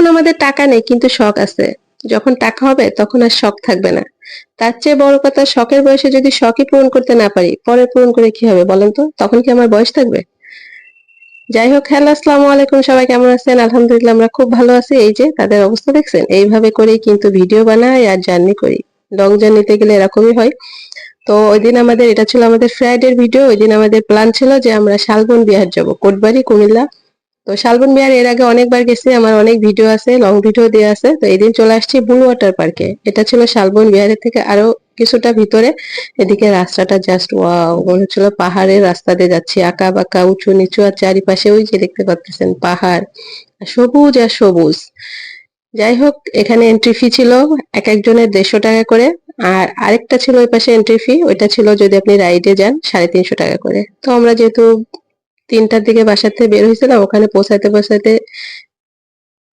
এখন আমাদের টাকা নেই, কিন্তু শখ আছে। যখন টাকা হবে, তখন আর শখ থাকবে না। তার চেয়ে বড় কথা, শখের বয়সে যদি শখই পূরণ করতে না পারি, পরে পূরণ করে কি হবে বলেন তো? তখন কি আমার বয়স থাকবে? যাই হোক, হ্যালো, আসসালামু আলাইকুম, সবাই কেমন আছেন? আলহামদুলিল্লাহ, আমরা খুব ভালো আছি। এই যে, তাদের অবস্থা দেখছেন? এইভাবে করেই কিন্তু ভিডিও বানাই আর জার্নি করি। লং জার্নিতে গেলে এরকমই হয়। তো ওই দিন আমাদের, এটা ছিল আমাদের ফ্রাইডের ভিডিও ওই দিন আমাদের প্ল্যান ছিল যে আমরা শালবন বিহার যাব। কোটবাড়ি, কুমিল্লা। তো শালবন বিহার এর আগে অনেকবার গেছি, আমার অনেক ভিডিও আছে লং ভিডিও দেওয়া আছে। তো এদিন চলে আসছি ব্লু ওয়াটার পার্কে এটা ছিল শালবন বিহারের থেকে আরও কিছুটা ভিতরে। এদিকে রাস্তাটা জাস্ট ওয়াও মনে হচ্ছিল পাহাড়ের রাস্তা দিয়ে যাচ্ছি। আঁকা বাঁকা, উঁচু নিচু আর চারিপাশে ওই যে দেখতে পাচ্ছেন পাহাড়। সবুজ আর সবুজ। যাই হোক, এখানে এন্ট্রি ফি ছিল এক একজনের দেড়শো টাকা করে। আর আরেকটা ছিল ওই পাশে এন্ট্রি ফি ওইটা ছিল যদি আপনি রাইডে যান, সাড়ে তিনশো টাকা করে। তো আমরা যেহেতু তিনটার দিকে থেকে বের হয়েছিলাম ওখানে পৌঁছাতে পৌঁছাতে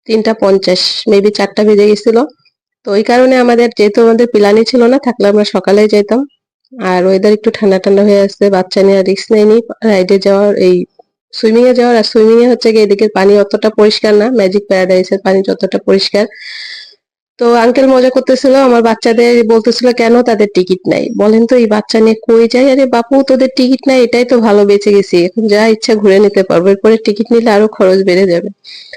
তিনটা পঞ্চাশ মেবি চারটা বেজে গেছিল। তো ওই কারণে আমাদের, যেহেতু আমাদের প্ল্যানই ছিল না, থাকলে আমরা সকালে যেতাম আর ওয়েদার একটু ঠান্ডা ঠান্ডা হয়ে আসছে বাচ্চা নিয়ে রিস্ক নেয়নি রাইডে যাওয়ার, এই সুইমিং এ যাওয়ার। আর সুইমিং এ হচ্ছে গিয়ে এদিকে পানি অতটা পরিষ্কার না ম্যাজিক প্যারাডাইসের পানি যতটা পরিষ্কার। তো আঙ্কেল মজা করতেছিল, আমার বাচ্চাদের বলতেছিল, কেন তাদের টিকিট নাই? বলেন তো, এই বাচ্চা নিয়ে কই যাই? আরে বাপু, তোদের টিকিট নাই, এটাই তো ভালো, বেঁচে গেছি। এখন যা ইচ্ছা ঘুরে নিতে পারব। এরপরে টিকিট নিলে আরও খরচ বেড়ে যাবে।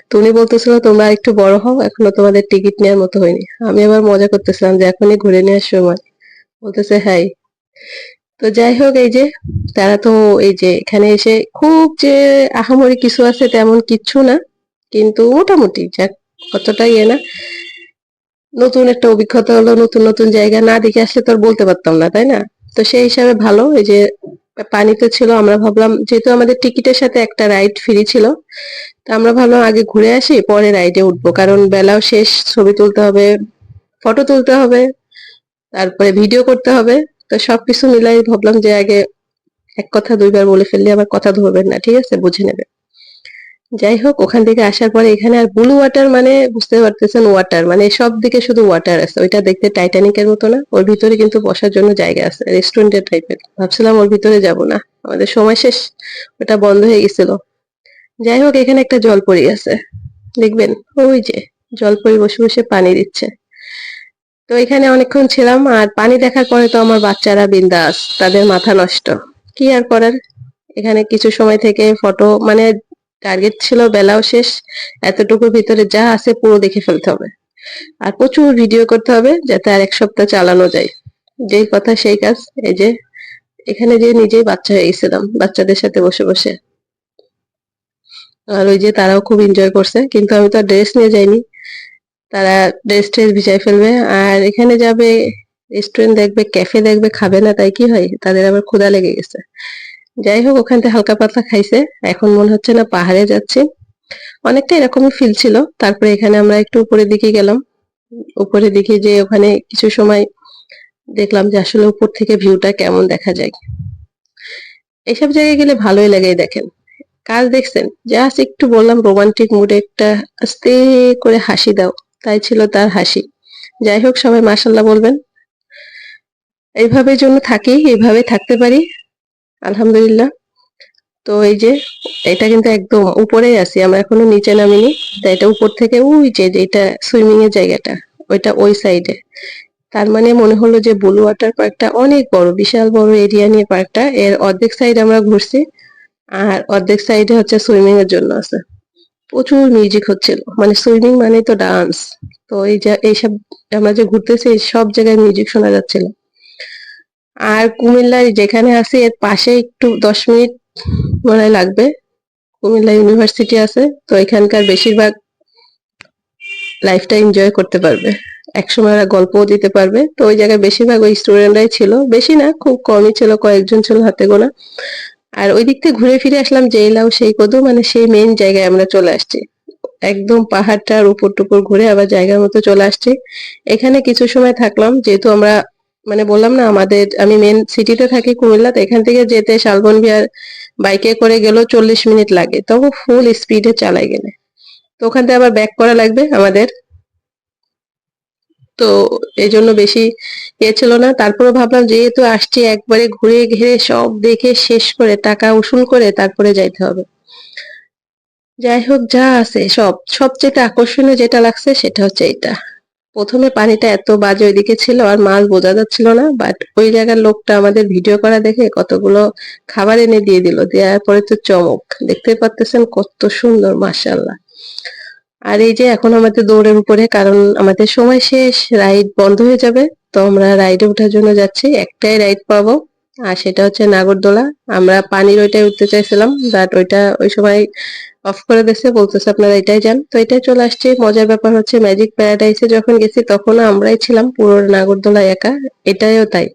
তো উনি বলতেছিল, তোমরা একটু বড় হও, এখনও তোমাদের টিকিট নেওয়ার মতো হয়নি। আমি আবার মজা করতেছিলাম যে, এখনই ঘুরে নেওয়ার সময়। বলতেছে হ্যাঁ। তো যাই হোক, এই যে, তারা তো এই যে, এখানে এসে খুব যে আহামরি কিছু আছে তেমন কিচ্ছু না, কিন্তু মোটামুটি, যাক কতটা ইয়ে না। নতুন একটা অভিজ্ঞতা হলো, নতুন নতুন জায়গা না দেখে আসলে তো আর বলতে পারতাম না, তাই না? তো সেই হিসাবে ভালো, এই যে পানিতে ছিল, আমরা ভাবলাম যেহেতু আমাদের টিকিটের সাথে একটা রাইড ফ্রি ছিল, তো আমরা ভাবলাম আগে ঘুরে আসি, পরে রাইডে উঠবো। কারণ বেলাও শেষ, ছবি তুলতে হবে ফটো তুলতে হবে, তারপরে ভিডিও করতে হবে, তো সবকিছু মিলাই ভাবলাম যে আগে এক কথা দুইবার বলে ফেললে আবার কথা ধরবেন না, ঠিক আছে? বুঝে নেবে যাই হোক ওখান থেকে আসার পরে এখানে আর ব্লু ওয়াটার মানে বুঝতে পারতেছেন ওয়াটার মানে সব দিকে শুধু ওয়াটার আছে। ওইটা দেখতে টাইটানিকের মতো না, ওর ভিতরে কিন্তু বসার জন্য জায়গা আছে রেস্টুরেন্টের টাইপের ভাবছিলাম ওর ভিতরে যাব না, আমাদের সময় শেষ, ওটা বন্ধ হয়ে গেছিল। যাই হোক এখানে একটা জল জলপরি আছে, দেখবেন? ওই যে জল জলপরি বসে বসে পানি দিচ্ছে। তো এখানে অনেকক্ষণ ছিলাম, আর পানি দেখার পরে তো আমার বাচ্চারা বিন্দাস, তাদের মাথা নষ্ট। কি আর করার? এখানে কিছু সময় থেকে ফটো মানে টার্গেট ছিল, বেলাও শেষ। এতটুকুর ভিতরে যা আছে পুরো দেখে ফেলতে হবে। আর প্রচুর ভিডিও করতে হবে যাতে আর এক সপ্তাহ চালানো যায়। যেই কথা, সেই কাজ। এই যে, এখানে যে নিজেই বাচ্চা হয়ে গেছিলাম, বাচ্চাদের সাথে বসে বসে। আর ওই যে তারাও খুব এনজয় করছে, কিন্তু আমি তো ড্রেস নিয়ে যাইনি। তারা ড্রেস ট্রেস ভিজাই ফেলবে। আর এখানে যাবে রেস্টুরেন্ট দেখবে ক্যাফে দেখবে, খাবে না, তাই কি হয়? তাদের আবার ক্ষুধা লেগে গেছে। যাই হোক, ওখান থেকে হালকা পাতলা খাইছে। এখন মনে হচ্ছে না পাহাড়ে যাচ্ছে। অনেকটা এরকমই ফিল ছিল। তারপরে এখানে আমরা একটু উপরের দিকে গেলাম। উপরে দিকে যে ওখানে কিছু সময় দেখলাম যে আসলে উপর থেকে ভিউটা কেমন দেখা যায়। এসব জায়গায় গেলে ভালোই লাগে দেখেন। কাজ দেখছেন? জাস্ট একটু বললাম রোমান্টিক মুডে একটা আস্তে করে হাসি দাও। তাই ছিল তার হাসি। যাই হোক, সবাই মাসাল্লাহ বলবেন। এইভাবে জন্য থাকি এইভাবে থাকতে পারি। আলহামদুলিল্লাহ। তো এই যে, এটা কিন্তু একদম উপরেই আছি, আমরা এখনও নিচে নামিনি। তা এটা উপর থেকে, ওই যে এটা সুইমিং এর জায়গাটা, ওইটা ওই সাইডে তার মানে মনে হলো যে ব্লু ওয়াটার পার্কটা অনেক বড়, বিশাল বড় এরিয়া নিয়ে পার্কটা এর অর্ধেক সাইড আমরা ঘুরছি, আর অর্ধেক সাইডে হচ্ছে সুইমিং এর জন্য আছে। প্রচুর মিউজিক হচ্ছিল মানে সুইমিং মানে তো ডান্স তো এই যে, এইসব, আমরা যে ঘুরতেছি, সব জায়গায় মিউজিক শোনা যাচ্ছিল। আর কুমিল্লায় যেখানে আছি, এর পাশে একটু দশ মিনিট মনে লাগবে। কুমিল্লা ইউনিভার্সিটি আছে, তো এখানকার বেশিরভাগ লাইফটা এনজয় করতে পারবে। একসময় ওরা গল্পও দিতে পারবে। তো ওই জায়গায় বেশিরভাগ ওই স্টুডেন্টরাই ছিল। বেশি না, খুব কমই ছিল, কয়েকজন ছিল হাতে গোনা। আর ওই দিক থেকে ঘুরে ফিরে আসলাম জেলাও সেই কদু মানে সেই মেইন জায়গায় আমরা চলে আসছি। একদম পাহাড়টার উপর টুপুর ঘুরে আবার জায়গার মতো চলে আসছি। এখানে কিছু সময় থাকলাম, যেহেতু আমরা মানে বললাম না, আমাদের, আমি মেন সিটিতে থাকি কুমিল্লাতে, এখান থেকে যেতে শালবন বিহার বাইকে করে গেলেও চল্লিশ মিনিট লাগে। তবু ফুল স্পিডে চালাই গেলে। তো ওখান থেকে আবার ব্যাক করা লাগবে আমাদের। তো এই জন্য বেশি ইয়ে ছিল না। তারপরে ভাবলাম যেহেতু আসছি, একবারে ঘুরে ঘিরে সব দেখে শেষ করে টাকা উসুল করে তারপরে যাইতে হবে। যাই হোক, যা আছে সব, সবচেয়ে আকর্ষণীয় যেটা লাগছে সেটা হচ্ছে এটা প্রথমে পানিটা এত বাজে ওইদিকে ছিল আর মাছ বোঝা যাচ্ছিল না বাট ওই জায়গার লোকটা আমাদের ভিডিও করা দেখে কতগুলো খাবার এনে দিয়ে দিল, দেওয়ার পরে তো চমক। দেখতে পারতেছেন কত সুন্দর মাশাল্লাহ আর এই যে এখন আমাদের দৌড়ের উপরে, কারণ আমাদের সময় শেষ রাইড বন্ধ হয়ে যাবে, তো আমরা রাইডে ওঠার জন্য যাচ্ছি, একটাই রাইড পাবো, আর সেটা হচ্ছে নাগরদোলা। আমরা পানির ওইটাই উঠতে চাইছিলাম বাট ওইটা ওই সময় অফ করে দিয়েছে বলতেছে, আপনারা এটাই যান। তো এটাই চলে আসছে। মজার ব্যাপার হচ্ছে ম্যাজিক প্যারাডাইসে যখন গেছি তখন আমরাই ছিলাম পুরো নাগরদোলা একা। এটাইও তাই।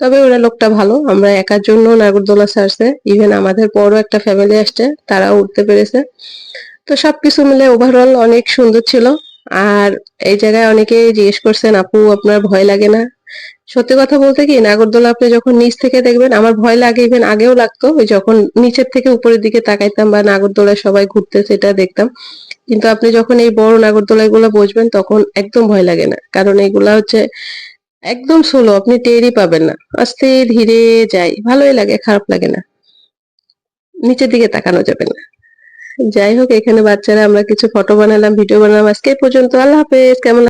তবে ওরা লোকটা ভালো, আমরা একার জন্য নাগরদোলা ছাড়ছে। ইভেন আমাদের বড় একটা ফ্যামিলি আসছে, তারাও উঠতে পেরেছে। তো সবকিছু মিলে ওভারঅল অনেক সুন্দর ছিল। আর এই জায়গায় অনেকেই জিজ্ঞেস করছেন, আপু, আপনার ভয় লাগে না? সত্যি কথা বলতে কি, নাগরদোলা আপনি যখন নিচ থেকে দেখবেন, আমার ভয় লাগে ইভেন আগেও লাগতো, ওই যখন নিচের থেকে উপরের দিকে তাকাইতাম বা নাগরদোলায় সবাই ঘুরতে সেটা দেখতাম। কিন্তু আপনি যখন এই বড় নাগরদোলায়গুলো বসবেন, তখন একদম ভয় লাগে না। কারণ এগুলা হচ্ছে একদম স্লো আপনি টেরই পাবেন না। আস্তে ধীরে যাই, ভালোই লাগে, খারাপ লাগে না। নিচের দিকে তাকানো যাবে না। যাই হোক, এখানে বাচ্চারা, আমরা কিছু ফটো বানালাম ভিডিও বানালাম। আজকে পর্যন্ত, আল্লাহ হাফেজ, কেমন